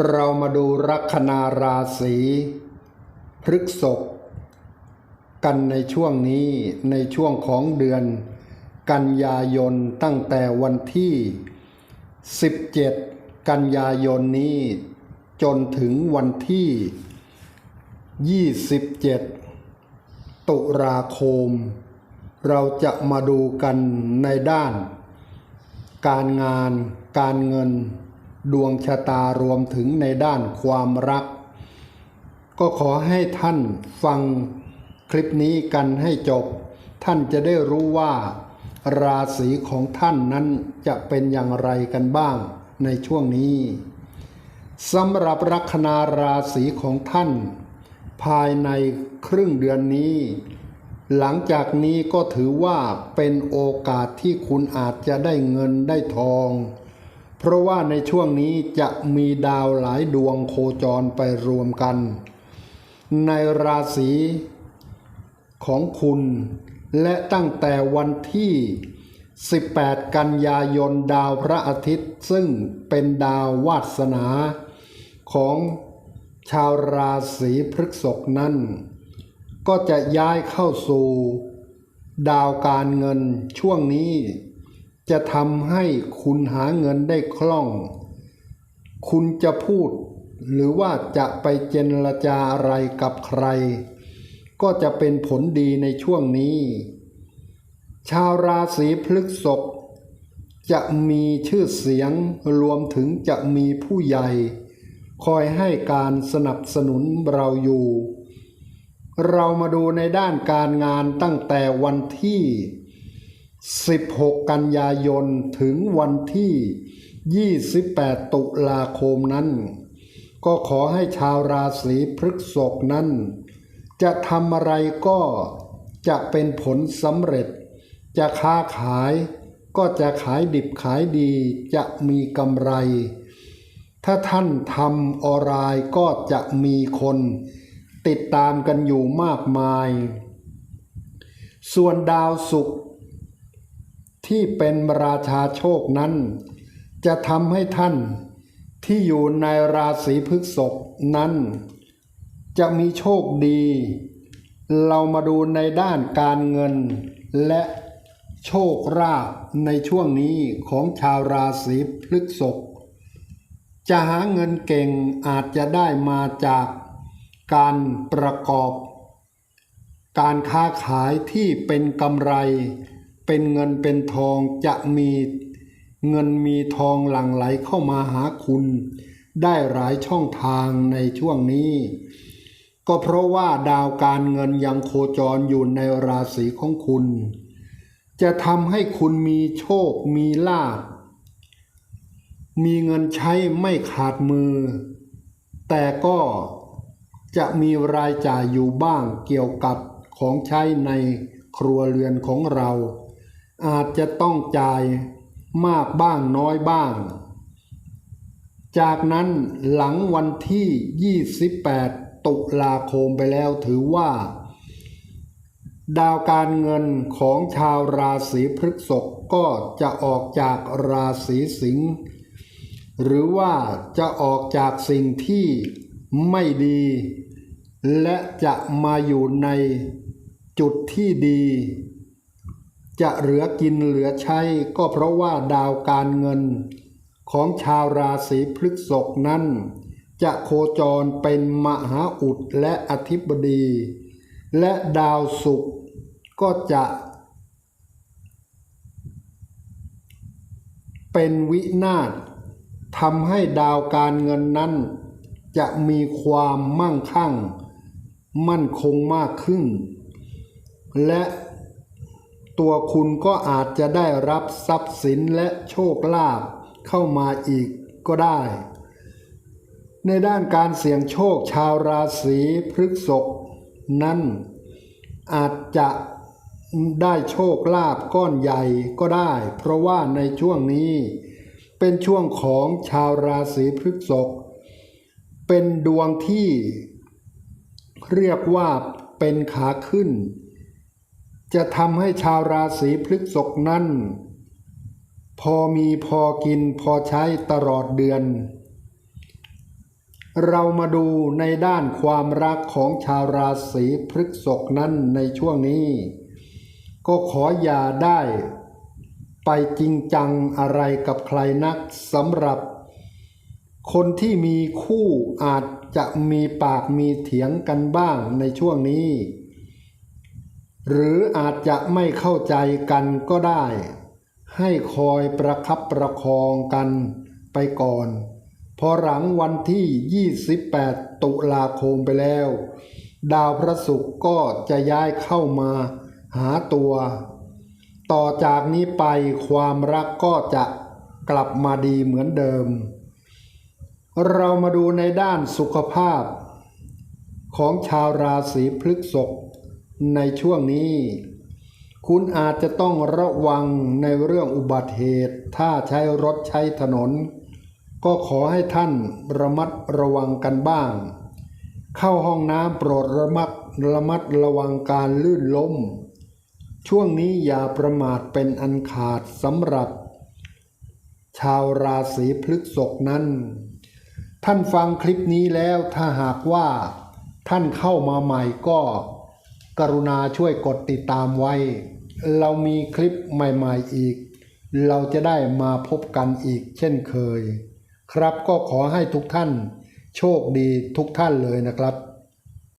เรามาดูลัคนาราศีพฤกษภกันในช่วงนี้ในช่วงของเดือน กันยายนตั้งแต่วันที่ 17 กันยายนนี้ จนถึงวันที่ 27 ตุลาคม เราจะมาดูกันในด้าน การงานการเงิน ดวงชะตารวมถึงในด้านความรัก ก็ขอให้ท่านฟังคลิปนี้กันให้จบ ท่านจะได้รู้ว่า ราศีของท่านนั้นจะเป็นอย่างไรกันบ้างในช่วงนี้สำหรับลัคนาราศีของท่าน ภายในครึ่งเดือนนี้ หลังจากนี้ก็ถือว่าเป็นโอกาสที่คุณอาจจะได้เงินได้ทอง เพราะว่าในช่วงนี้จะมีดาวหลายดวงโคจรไปรวมกัน ในราศีของคุณ และตั้งแต่วันที่ 18 กันยายนดาวพระอาทิตย์ ซึ่งเป็นดาววาสนาของชาวราศีพฤษภนั้น ก็จะย้ายเข้าสู่ ดาวการเงินช่วงนี้ จะทำให้คุณหาเงินได้คล่อง คุณจะพูด หรือว่าจะไปเจรจาอะไรกับใคร ก็จะเป็นผลดีในช่วงนี้ ชาวราศีพฤษภจะมีชื่อเสียงรวมถึงจะมีผู้ใหญ่ คอยให้การสนับสนุนเราอยู่ เรามาดูในด้านการงานตั้งแต่วันที่ 16 กันยายนถึงวันที่ 28 ตุลาคมนั้น ก็ขอให้ชาวราศีพฤษภนั้น จะทำอะไรก็จะเป็นผลสำเร็จ จะค้าขายก็จะขายดิบขายดีจะมีกำไร ถ้าท่านทำออนไลน์ก็จะมีคน ติดตามกันอยู่มากมาย ส่วนดาวศุกร์ ที่เป็นราชาโชคนั้น จะทำให้ท่านที่อยู่ในราศีพฤษภนั้น จะมีโชคดี เรามาดูในด้านการเงิน และโชคราภในช่วงนี้ของชาวราศีพฤษภจะหาเงินเก่งอาจจะได้มาจากการประกอบ การค้าขายที่เป็นกำไร เป็นเงินเป็นทองจะมีเงินมีทองหลั่งไหลเข้ามาหาคุณ ได้หลายช่องทางในช่วงนี้ ก็เพราะว่าดาวการเงินยังโคจรอยู่ในราศีของคุณ จะทำให้คุณมีโชคมีลาภมีเงินใช้ไม่ขาดมือ แต่ก็จะมีรายจ่ายอยู่บ้างเกี่ยวกับของใช้ในครัวเรือนของเรา อาจจะต้องจ่ายมากบ้างน้อยบ้าง จากนั้นหลังวันที่ 28 ตุลาคมไปแล้วถือว่า ดาวการเงินของชาวราศีพฤษภก็จะออกจากราศีสิงห์หรือว่าจะออกจากสิ่งที่ไม่ดี และจะมาอยู่ในจุดที่ดี จะเหลือกินเหลือใช้ก็เพราะว่าดาวการเงิน ของชาวราศีพฤษภนั้น จะโคจรเป็นมหาอุดและอธิบดี และดาวศุกร์ก็จะเป็นวินาศทำให้ดาวการเงินนั้น จะมีความมั่งคั่ง มั่นคงมากขึ้น และ ตัวคุณก็อาจจะได้รับทรัพย์สินและโชคลาภเข้ามาอีกก็ได้ ในด้านการเสี่ยงโชคชาวราศีพฤษภนั้นอาจจะได้โชคลาภก้อนใหญ่ก็ได้ เพราะว่าในช่วงนี้เป็นช่วงของชาวราศีพฤษภเป็นดวงที่เรียกว่าเป็นขาขึ้น จะทำให้ชาวราศีพฤษภนั้น พอมีพอกินพอใช้ตลอดเดือน เรามาดูในด้านความรักของชาวราศีพฤษภนั้นในช่วงนี้ ก็ขออย่าได้ ไปจริงจังอะไรกับใครนักสำหรับ คนที่มีคู่อาจจะมีปากมีเถียงกันบ้างในช่วงนี้ หรืออาจจะไม่เข้าใจกันก็ได้ ให้คอยประคับประคองกันไปก่อน พอหลังวันที่ 28 ตุลาคมไปแล้ว ดาวพระศุกร์ก็จะย้ายเข้ามาหาตัว ต่อจากนี้ไปความรักก็จะกลับมาดีเหมือนเดิม เรามาดูในด้านสุขภาพ ของชาวราศีพฤษภ ในช่วงนี้ คุณอาจจะต้องระวังในเรื่องอุบัติเหตุ ถ้าใช้รถใช้ถนน ก็ขอให้ท่านระมัดระวังกันบ้าง เข้าห้องน้ำโปรดระมัดระมัดระวังการลื่นล้ม ช่วงนี้อย่าประมาทเป็นอันขาดสำหรับ ชาวราศีพฤษภนั้น ท่านฟังคลิปนี้แล้วถ้าหากว่า ท่านเข้ามาใหม่ก็ กรุณาช่วยกดติดตามไว้ เรามีคลิปใหม่ๆอีก เราจะได้มาพบกันอีกเช่นเคย ครับก็ขอให้ทุกท่านโชคดีทุกท่านเลยนะครับ